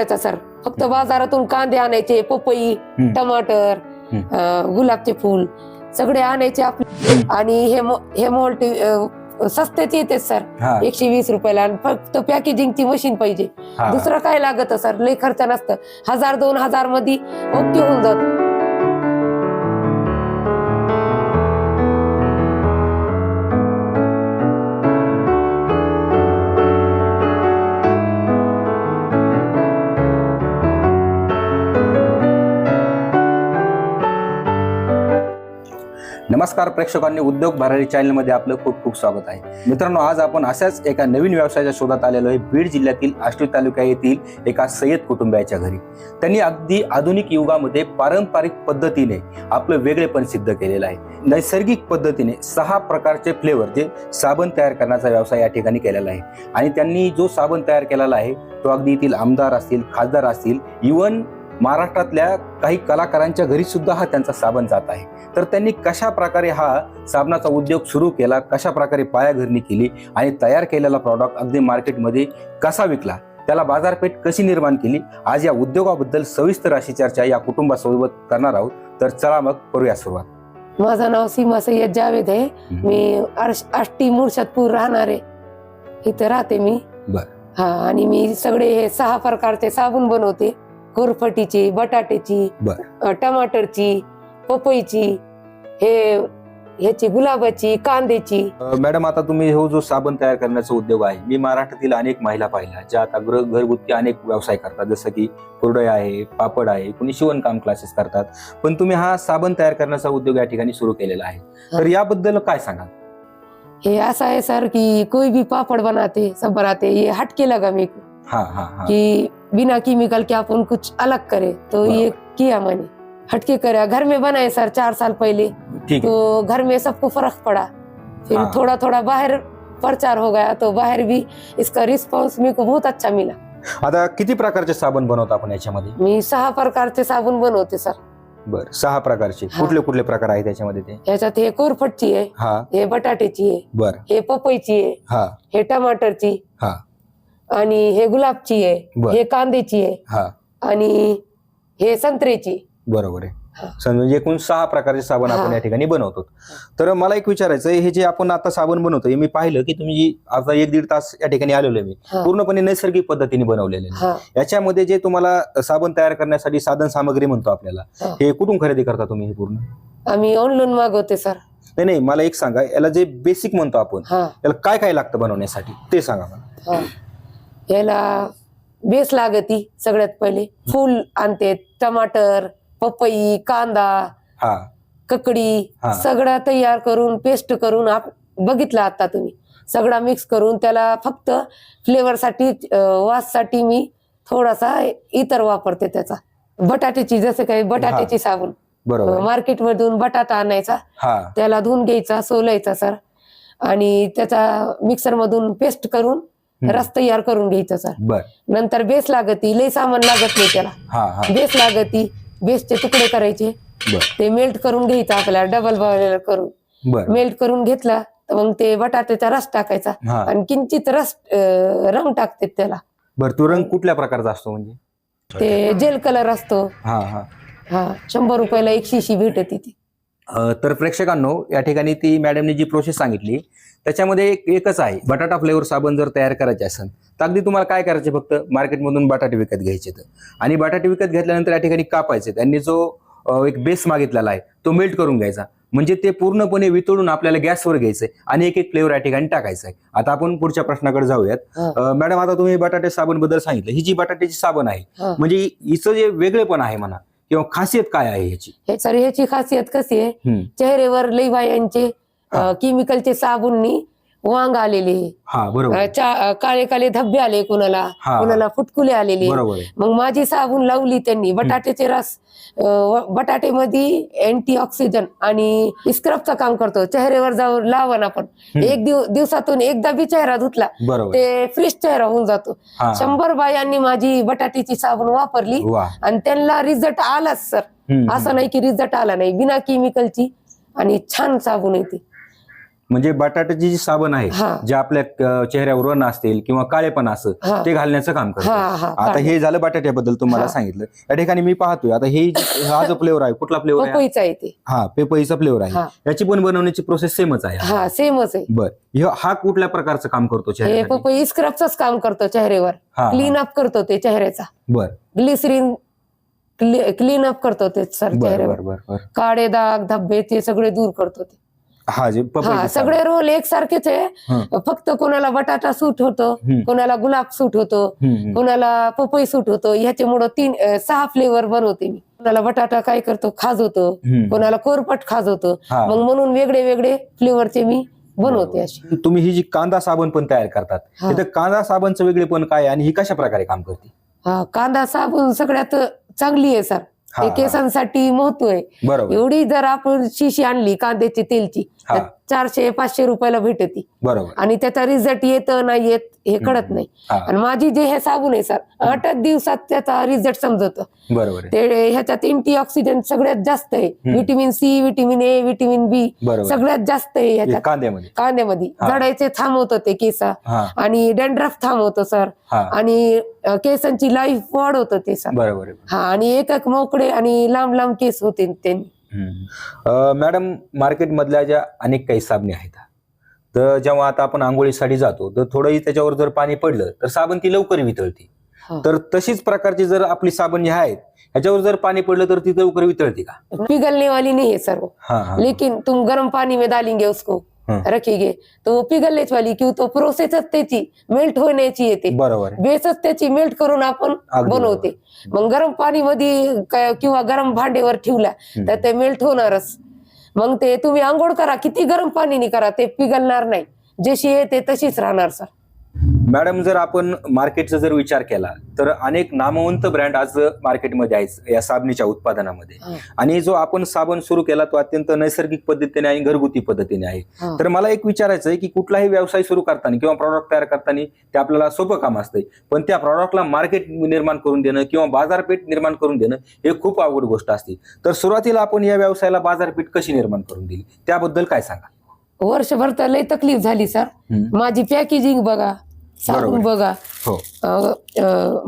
करायचा सर. फक्त बाजारातून कांदे आणायचे पपई. टमाटर गुलाबचे फुल सगळे आणायचे आपले. आणि हे हे मोल्टी सस्तेच येते सर. एकशे वीस रुपयाला आणि फक्त पॅकेजिंगची मशीन पाहिजे. दुसरं काय लागत सर? लय खर्च नसतं. हजार दोन हजारमध्ये ओके होऊन जात. नमस्कार प्रेक्षकांनी उद्योग भरारी चॅनलमध्ये आपलं खूप खूप स्वागत आहे. मित्रांनो आज आपण अशाच एका नवीन व्यवसायाच्या शोधात आलेलो आहे. बीड जिल्ह्यातील आष्टी तालुका येथील एका सय्यद कुटुंबियाच्या घरी. त्यांनी अगदी आधुनिक युगामध्ये पारंपरिक पद्धतीने आपलं वेगळेपण सिद्ध केलेलं आहे. नैसर्गिक पद्धतीने सहा प्रकारचे फ्लेवर जे साबण तयार करण्याचा व्यवसाय या ठिकाणी केलेला आहे. आणि त्यांनी जो साबण तयार केलेला आहे तो अगदी येथील आमदार असतील खासदार असतील इवन महाराष्ट्रातल्या काही कलाकारांच्या घरी सुद्धा हा त्यांचा साबण जात आहे. तर त्यांनी कशा प्रकारे हा साबणाचा उद्योग सुरू केला कशा प्रकारे पायाघरणी केली आणि तयार केलेला प्रॉडक्ट अगदी मार्केटमध्ये कसा विकला त्याला बाजारपेठ कशी निर्माण केली आज या उद्योगाबद्दल सविस्तर अशी चर्चा या कुटुंबासोबत करणार आहोत. तर चला मग करूया सुरुवात. माझं नाव सीमा सय्यद जावेद आहे. मी आष्टी मुर्शदपूर राहणार आहे. इथे राहते मी. हा आणि मी सगळे हे सहा प्रकारचे साबण बनवते. कोरफटीची बटाट्याची टमाटरची पपईची हे ह्याची गुलाबाची कांद्याची. मॅडम आता तुम्ही हो जो साबण तयार करण्याचा उद्योग आहे मी महाराष्ट्रातील अनेक महिला पाहिल्या ज्या आता घरगुती अनेक व्यवसाय करतात जसं की कुरडई आहे पापड आहे कोणी शिवणकाम क्लासेस करतात. पण तुम्ही हा साबण तयार करण्याचा उद्योग या ठिकाणी सुरू केलेला आहे. तर याबद्दल काय सांगा हे असं आहे सर की कोई भी पापड़ बनाते सब बनाते ये हटके लगा हा हा हा. कि बिना केमिकल के अपन कुछ अलग करे. तो। ये किया मैंने. हटके करे. घर में बनाए सर चार साल पहले. तो घर में सबको फर्क पड़ा. फिर हाँ। थोड़ा थोड़ा बाहर प्रचार हो गया तो बाहर भी इसका रिस्पॉन्स मेरे को बहुत अच्छा मिला. आता किती प्रकारचे साबण बनवता आपण याच्यामध्ये? मी सहा प्रकारचे साबण बनवते सर. बर सहा प्रकारचे. हा. कुठले कुठले प्रकार आहेत त्याच्यामध्ये ते? ह्याच्यात हे कोरफटची आहे हा. हे बटाट्याची आहे बर. हे पपईची आहे हा. हे टमाटरची. हा. आणि हे गुलाबची आहे बर. हे कांद्याची आहे हा आणि हे संत्र्याची बरोबर आहे हा. समजा एकूण सहा प्रकारचे साबण आपण हा. या ठिकाणी बनवतो तर मला एक विचारायचं आहे, हे जे आपण आता साबण बनवतोय मी पाहिलं की तुम्ही जी आता एक दीड तास या ठिकाणी आलेलो आहे मी हा. पूर्णपणे नैसर्गिक पद्धतीने बनवलेले आहे. हा याच्यामध्ये जे तुम्हाला साबण तयार करण्यासाठी साधन सामग्री म्हणतो आपल्याला हा. हे कुठून खरेदी करता तुम्ही हे पूर्ण आम्ही ऑनलाईन मागवते सर नाही नाही मला एक सांगा याला जे बेसिक म्हणतो आपण हा याला काय काय लागतं बनवण्यासाठी ते सांगा मला हा याला बेस लागती सगळ्यात पहिले. फूल आणते टमाटर पपई कांदा हा. ककडी हा. सगळं तयार करून पेस्ट करून आप बघितलं आता तुम्ही. सगळा मिक्स करून त्याला फक्त फ्लेवर साठी वाससाठी मी थोडासा इतर वापरते त्याचा. बटाट्याची जसं काही बटाट्याची साबण. बरोबर. मार्केट मधून बटाटा आणायचा हा. त्याला धुवून घ्यायचा सोलायचा सर. आणि त्याचा मिक्सर मधून पेस्ट करून. रस तयार करून घ्यायचा सर. बर. नंतर बेस लागती लई सामान लागत नाही त्याला. हा हा. बेस लागती बेसचे तुकडे करायचे. बर. ते मेल्ट करून घ्यायचं आपल्याला डबल बॉइलर करून. बर. मेल्ट करून घेतला तर मग ते बटाट्याचा रस टाकायचा. हा. आणि किंचित रस रंग टाकते त्याला. बर तो रंग कुठल्या प्रकारचा असतो म्हणजे? ते जेल कलर असतो. हा हा. हा शंभर रुपयाला एक शिशी भेटते ती. अ, तर प्रेक्षकांनो या ठिकाणी ती मॅडमने जी प्रोसेस सांगितली त्याच्यामध्ये एक एकच आहे. बटाटा फ्लेवर साबण जर तयार करायचे असेल तर अगदी तुम्हाला काय करायचे फक्त? मार्केटमधून बटाटे विकत घ्यायचे तर. आणि बटाटे विकत घेतल्यानंतर या ठिकाणी कापायचे. त्यांनी जो एक बेस मागितलेला आहे तो मेल्ट करून घ्यायचा. म्हणजे ते पूर्णपणे वितळून आपल्याला गॅसवर घ्यायचंय आणि एक एक फ्लेवर या ठिकाणी टाकायचं आहे. आता आपण पुढच्या प्रश्नाकडे जाऊयात. मॅडम आता तुम्ही बटाटे साबणबद्दल सांगितलं. ही जी बटाट्याची साबण आहे. म्हणजे हिचं जे वेगळेपण आहे म्हणा किंवा खासियत काय आहे याची हे सर ह्याची खासियत कशी आहे. चेहऱ्यावर लई बायांचे हा. केमिकलचे साबुननी वांग आलेले. हा बरोबर. चा- काळे काळे धब्बे आले कुणाला. हा. कुणाला फुटकुले आलेले. बरोबर आहे. मग माझी साबून लावली त्यांनी. बटाट्याचे रस बटाट्यामध्ये अँटी ऑक्सिजन आणि स्क्रबचं काम करतो. चेहऱ्यावर जाऊन लावण आपण. हम्म. एक दिव दिवसातून एकदा बी चेहरा धुतला बरोबर. ते फ्रेश चेहरा होऊन जातो. हा. शंभर बायांनी माझी बटाट्याची साबण वापरली वा. आणि त्यांना रिझल्ट आलाच सर हम्म, असं नाही की रिझल्ट आला नाही. बिना केमिकलची आणि छान साबण येते. म्हणजे बटाट्याची जी साबण आहे हा. जे आपल्या चेहऱ्यावर व्रण असतील किंवा काळेपण असं हा. ते घालण्याचं काम करतं हा हा आता हे झालं बटाट्याबद्दल तुम्हाला हा. सांगितलं. या ठिकाणी मी पाहतोय आता हे जे- हा जो फ्लेवर आहे कुठला फ्लेवर आहे? पपईचा येते हा पेपईचा फ्लेवर आहे. हा. याची पण बनवण्याची प्रोसेस सेमच आहे. हा सेमच आहे. बर. ह्यो- हा कुठल्या प्रकारचं काम करतो हे चेहऱ्यासाठी? पपई स्क्रबच काम करतो चेहऱ्यावर. हा, हा. क्लीन अप करतो ते चेहऱ्याचा. बर. ग्लिसरीन क्लीन अप करतो ते सर बर चेहऱ्यावर. बर बर बर. काळे दाग धब्बे ते सगळे दूर करतो ते. हा जे हा सगळे रोल एकसारखेच आहे. फक्त कोणाला बटाटा सूट होतो. कोणाला गुलाब सूट होतो. कोणाला पपई सूट होतो ह्याच्यामुळं तीन सहा फ्लेवर बनवते मी कोणाला बटाटा काय करतो खाजवतो. कोणाला कोरपट खाजवतो. मग म्हणून वेगळे वेगळे फ्लेवरचे मी बनवते अशी तुम्ही ही जी कांदा साबण पण तयार करतात. तिथं कांदा साबणचं वेगळे पण काय आणि ही कशा प्रकारे काम करते हा कांदा साबण सगळ्यात चांगली आहे सर ते. केसांसाठी महत्त्व आहे एवढी जर आपण शिशी आणली कांद्याची तेलची. तर चारशे पाचशे रुपयाला भेटती बरोबर. आणि त्याचा रिझल्ट येतं नाही येत हे कळत. नाही. आणि माझी जे हे साबण आहे सर आठच दिवसात त्याचा रिझल्ट समजतो. बरोबर ते ह्याच्यात अँटी ऑक्सिडंट सगळ्यात जास्त आहे. Vitamin C vitamin A vitamin B सगळ्यात जास्त आहे ह्याच्यात. कांद्यामध्ये. कांद्यामध्ये. झाडाचे थांबवतं ते केस. आणि डॅन्ड्रफ थांबवतं सर. आणि केसांची लाईफ वाढवतं ते सर. बरोबर हा आणि एक एक मोकळे आणि लांब लांब केस होते त्यांनी. मॅडम मार्केटमधल्या ज्या अनेक काही साबणे आहेत तर जेव्हा आता आपण आंघोळीसाठी जातो तर थोडंही त्याच्यावर जर पाणी पडलं तर साबण ती लवकर वितळते. हा. तर तशीच प्रकारची जर आपली साबण जी आहेत ह्याच्यावर जर पाणी पडलं तर ती लवकर वितळते का? पिघलने वाली नहीं है सर वो हा हा. लेकिन तुम गर्म पानी में डालेंगे उसको. हं. रखेंगे तो वो पिघलनेच वाली क्यों तो प्रोसेसच त्याची मेल्ट होण्याची येते. बरोबर बेसच त्याची मेल्ट करून आपण बनवते. मग गरम पाणी मध्ये किंवा गरम भांडेवर ठेवला तर ते मेल्ट होणारच. मग ते तुम्ही आंघोळ करा. किती गरम पाणी करा ते पिघलणार नाही. जशी आहे ते तशीच राहणार सर मॅडम जर आपण मार्केटचा जर विचार केला तर अनेक नामवंत ब्रँड आज मार्केटमध्ये आहेत या साबणीच्या उत्पादनामध्ये. आणि जो आपण साबण सुरू केला तो अत्यंत नैसर्गिक पद्धतीने आणि घरगुती पद्धतीने आहे. तर मला एक विचारायचं आहे की कुठलाही व्यवसाय सुरू करताना किंवा प्रॉडक्ट तयार करताना ते आपल्याला सोपं काम असतंय. पण त्या प्रॉडक्टला मार्केट निर्माण करून देणं किंवा बाजारपेठ निर्माण करून देणं हे खूप अवघड गोष्ट असते. तर सुरुवातीला आपण या व्यवसायाला बाजारपेठ कशी निर्माण करून दिली? त्याबद्दल काय सांगा? वर्षभर तर लय तकलीफ झाली सर. माझी पॅकेजिंग बघा आहे. बघा. हो.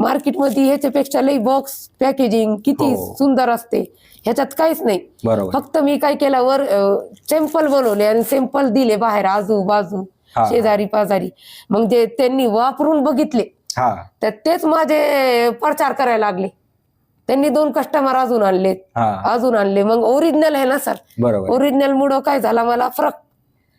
मार्केटमध्ये ह्याच्यापेक्षा लई बॉक्स पॅकेजिंग किती हो. सुंदर असते. ह्याच्यात काहीच नाही. बरोबर. फक्त मी काय केलं वर सॅम्पल बनवले आणि सॅम्पल दिले बाहेर आजूबाजू हा. शेजारी पाजारी. मग जे त्यांनी वापरून बघितले हा. तर तेच माझे प्रचार करायला लागले. त्यांनी दोन कस्टमर अजून आणले हा. अजून आणले. मग ओरिजिनल आहे ना सर बरोबर ओरिजिनल मुळे काय झाला? मला फरक.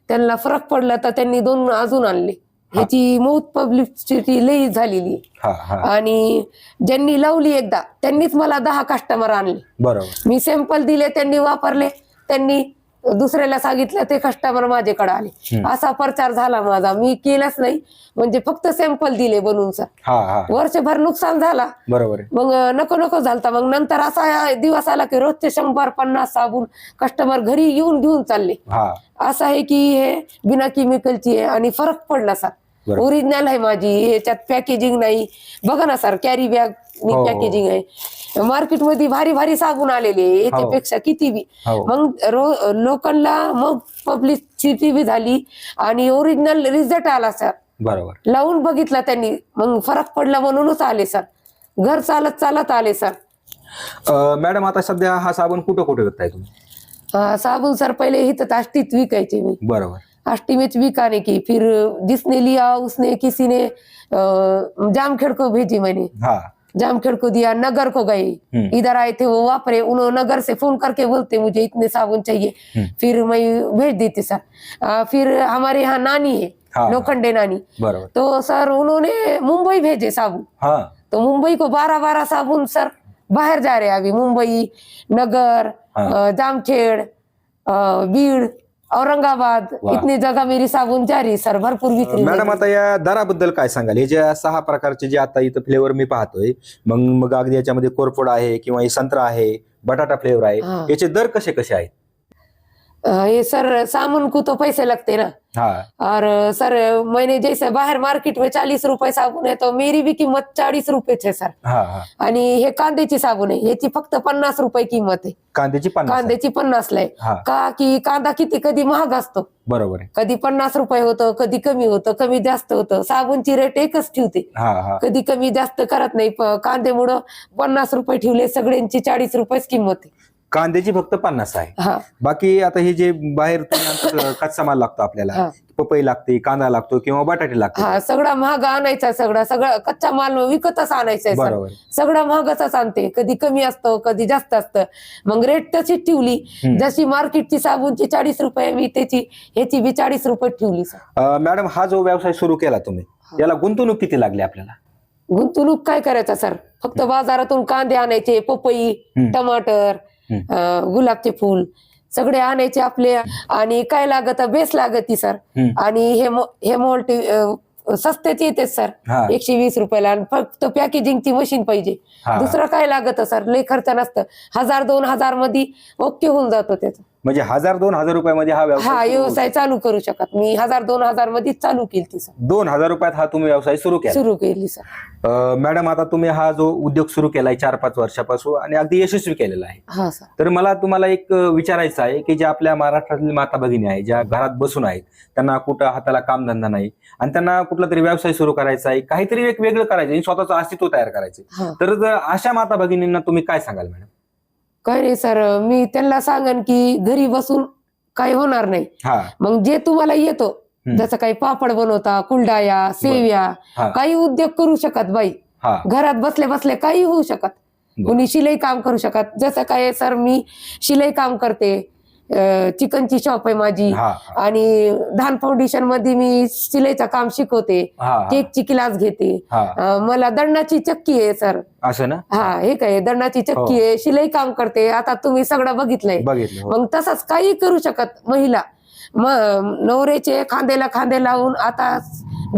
त्यांना फरक पडला तर त्यांनी दोन अजून आणले. ह्याची मौत पब्लिसिटी लई झालेली. हा हा. आणि ज्यांनी लावली एकदा त्यांनीच मला दहा कस्टमर आणले. बरोबर. मी सॅम्पल दिले त्यांनी वापरले त्यांनी दुसऱ्याला सांगितलं ते कस्टमर माझ्याकडे आले. हम्म. असा प्रचार झाला माझा. मी केलाच नाही. म्हणजे फक्त सॅम्पल दिले बनवून हा हा. वर्षभर नुकसान झाला. बरोबर आहे. मग नको नको झालता. मग नंतर असा दिवस आला की रोजचे शंभर पन्नास साबून कस्टमर घरी येऊन घेऊन चालले. हा. असं आहे की हे बिना केमिकलची आहे आणि फरक पडला सर बरोबर. ओरिजिनल आहे माझी. ह्याच्यात पॅकेजिंग नाही. बघा ना सर कॅरी बॅग हो, हो. पॅकेजिंग आहे. मार्केटमध्ये भारी भारी साबून आलेले आहे. याच्यापेक्षा किती बी. हो. मग रो- लोकांना मग पब्लिसिटी बी झाली आणि ओरिजिनल रिझल्ट आला सर बरोबर. लावून बघितला त्यांनी. मग फरक पडला म्हणूनच आले सर घर चालत चालत आले सर अं, मॅडम आता सध्या हा साबण कुठं कुठं विकताय तुम्ही? अं, साबुन सर पहिले इथं आष्टीत विकायचे मी. बरोबर. आष्टी में बिकाने की फिर जिसने लिया उसने किसी ने जामखेड़ को भेजी मैंने। हा। जामखेड़ को दिया नगर को गए हम्म। इधर आए थे वो वापरे उन्होंने नगर से फ़ोन करके बोलते मुझे इतने साबुन चाहिए। हम्म। फिर मैं भेज देती सर। फिर हमारे यहाँ नानी है हाँ। लोखंडे नानी। तो सर उन्होंने मुंबई भेजे साबुन। हा। तो मुंबई को बारह बारह साबुन सर। बाहर जा रहे अभी मुंबई नगर हाँ। जामखेड़ बीड़। औरंगाबाद. इतनी जगह मेरी साबुन जा रही है, सर भरपूर विक्री मॅडम. आता या दराबद्दल काय सांगाल हे ज्या सहा प्रकारचे जे आता इथं फ्लेवर मी पाहतोय मग मग अगदी याच्यामध्ये कोरफड आहे किंवा हे संत्रा आहे बटाटा फ्लेवर आहे हा. याचे दर कसे कसे आहेत ये सर सामान को तो पैसे लगते ना. हाँ. और सर मैंने जैसे बाहर मार्केट में चालीस रुपए साबुन है तो मेरी भी किंमत चाळीस रुपयेच आहे सर. हा हा. आणि हे कांद्याची साबण आहे याची फक्त पन्नास रुपये किंमत आहे. कांद्याची पन्नास आहे. कांद्याची पन्नास ला आहे. हा. का की कांदा किती कधी महाग असतो. बरोबर आहे. कधी पन्नास रुपये होतं कधी कमी होतं कमी जास्त होतं. साबणची रेट एकच ठेवते. हा हा. कधी कमी जास्त करत नाही प- कांद्यामुळं पन्नास रुपये ठेवले सगळ्यांची चाळीस रुपयेच किंमत आहे. कांद्याची फक्त पन्नास आहे. हा. बाकी आता हे जे बाहेर कच्चा माल लागतो आपल्याला. हा. पपई लागते कांदा लागतो किंवा बटाटे लागते हा सगळा महाग आणायचा सगळा सगळा कच्चा माल विकतच आणायचा आहे सर बरोबर. सगळं महागच आणते. कधी कमी असतं कधी जास्त असतं. मग रेट तशीच ठेवली हम्म. जशी मार्केटची साबूनची चाळीस रुपये मी त्याची ह्याची बी चाळीस रुपये ठेवली सर. अं, मॅडम हा जो व्यवसाय सुरू केला तुम्ही याला गुंतवणूक किती लागली आपल्याला? गुंतवणूक काय करायचा सर? फक्त बाजारातून कांदे आणायचे पपई हम्म. टमाटर गुलाबचे फुल सगळे आणायचे आपले. आणि काय लागत बेस लागती सर. आणि हे हे मोल्टी सस्त्याचे येते सर. एकशे वीस रुपयाला. आणि फक्त पॅकेजिंगची मशीन पाहिजे. दुसरं काय लागत सर? लय खर्च नसतं. हजार दोन हजारमध्ये ओके होऊन जातो त्याचा. म्हणजे हजार दोन हजार रुपयामध्ये हा हा व्यवसाय सुरू. व्यवसाय चालू करू शकत मी. हजार दोन हजारमध्ये चालू केली सर. दोन हजार रुपयात हा तुम्ही व्यवसाय सुरू केला? सुरू केली सर. अं, मॅडम आता तुम्ही हा जो उद्योग सुरू केलाय चार पाच वर्षापासून आणि अगदी यशस्वी केलेला आहे. हा सर. तर मला तुम्हाला एक अं, विचारायचं आहे की ज्या आपल्या महाराष्ट्रातील माता भगिनी आहे ज्या घरात बसून आहेत त्यांना कुठं हाताला कामधंदा नाही आणि त्यांना कुठला तरी व्यवसाय सुरू करायचा आहे काहीतरी एक वेगळं करायचं आहे, स्वतःचं अस्तित्व तयार करायचं आहे. हा. तर जर अशा माता भगिनींना तुम्ही काय सांगाल मॅडम? काय नाही सर मी त्यांना सांगन की घरी बसून काही होणार नाही. हा. मग जे तुम्हाला येतो हम्म. जसं काही पापड बनवता कुलडाया सेव्या हा. काही उद्योग करू शकत बाई. हा. घरात बसले बसले काही होऊ शकत. बरं. कुणी शिलाई काम करू शकत. जसं काय सर मी शिलाई काम करते. चिकनची शॉप आहे माझी. आणि धान फाउंडेशनमध्ये मी शिलाईचं काम शिकवते. केकची क्लास घेते. मला दंडाची चक्की आहे सर. असं ना? हा हे काय दंडाची हो. चक्की आहे शिलाई काम करते. आता तुम्ही सगळं बघितलंय. बघितलं हो. मग तसंच काही करू शकत महिला. नवऱ्याचे खांद्याला खांदे लावून आता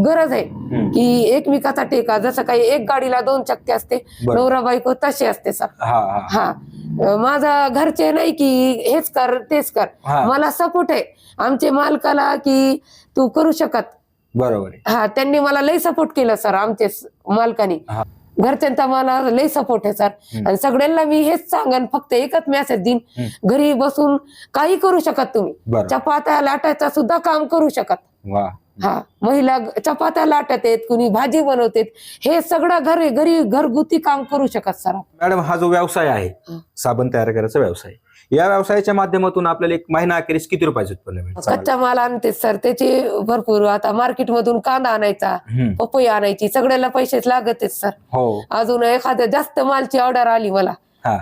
गरज आहे. की एकमेकाचा टेका जसं काही एक गाडीला दोन चक्के असते. नवरा बायको तसे असते सर. हा. माझा घरचे नाही की हेच कर तेच कर. हा. मला सपोर्ट आहे. आमचे मालकाला की तू करू शकत. बरोबर आहे. हा त्यांनी मला लय सपोर्ट केलं सर आमचे स- मालकानी. हा. घरच्यांचा मला लय सपोर्ट आहे सर हम्म. आणि सगळ्यांना मी हेच सांगन फक्त एकच मेसेज देईन. हम्म. घरी बसून काही करू शकत तुम्ही. बरोबर. चपात्या लाटायचा सुद्धा काम करू शकत. वा. हा महिला चपात्या लाटत आहेत कुणी भाजी बनवतेत हे सगळं घरी घरी घरगुती काम करू शकत सर मॅडम हा जो व्यवसाय आहे. साबण तयार करायचा व्यवसाय. या व्यवसायाच्या माध्यमातून आपल्याला एक महिना अखेरीस किती रुपयाचं उत्पन्न कच्चा माल आणते सर त्याचे भरपूर आता मार्केट मधून कांदा आणायचा. पपई आणायची सगळ्याला पैसेच लागत सर. हो. अजून एखाद्या जास्त मालची ऑर्डर आली मला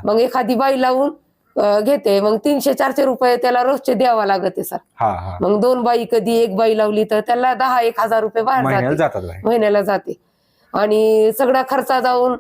मग एखादी बाई लावून घेते. मग तीनशे चारशे रुपये त्याला रोजचे द्यावा लागत सर. हा हा. मग दोन बाई कधी एक बाई लावली तर त्याला दहा एक हजार रुपये बाहेर महिन्याला जाते. जातात बाहेर. महिन्याला जाते. आणि सगळा खर्च जाऊन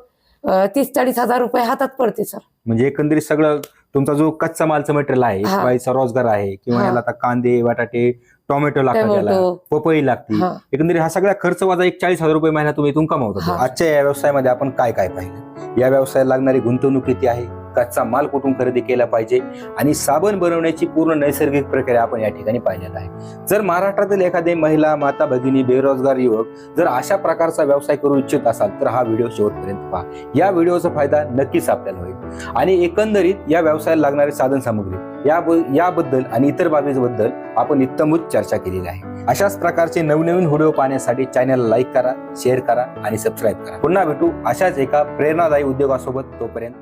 तीस चाळीस हजार रुपये हातात पडते सर. म्हणजे एकंदरीत सगळं तुमचा जो कच्चा मालचं मटेरियल आहे. बाईचा रोजगार आहे किंवा. याला आता कांदे बटाटे टोमॅटो लागतात पपई लागते. एकंदरीत हा सगळा खर्च वजा एक चाळीस हजार रुपये महिना तुम्ही इथून कमावता. आजच्या या व्यवसायामध्ये आपण काय काय पाहिलं? या व्यवसायाला लागणारी गुंतवणूक किती आहे? कच्चा माल कुठून खरेदी केला पाहिजे आणि साबण बनवण्याची पूर्ण नैसर्गिक प्रक्रिया आपण या ठिकाणी पाहिलेला आहे. जर महाराष्ट्रातील एखादी महिला माता भगिनी बेरोजगार युवक जर अशा प्रकारचा व्यवसाय करू इच्छित असाल तर हा व्हिडिओ शेवटपर्यंत पहा. या व्हिडिओचा फायदा नक्कीच आपल्याला होईल. आणि एकंदरीत या व्यवसायाला लागणारी साधन सामग्री याबद्दल आणि इतर बाबींबद्दल आपण इत्तमूत चर्चा केलेली आहे. अशाच प्रकारचे नवनवीन व्हिडिओ पाहण्यासाठी चॅनलला लाईक करा शेअर करा आणि सबस्क्राईब करा. पुन्हा भेटू अशाच एका प्रेरणादायी उद्योगासोबत तोपर्यंत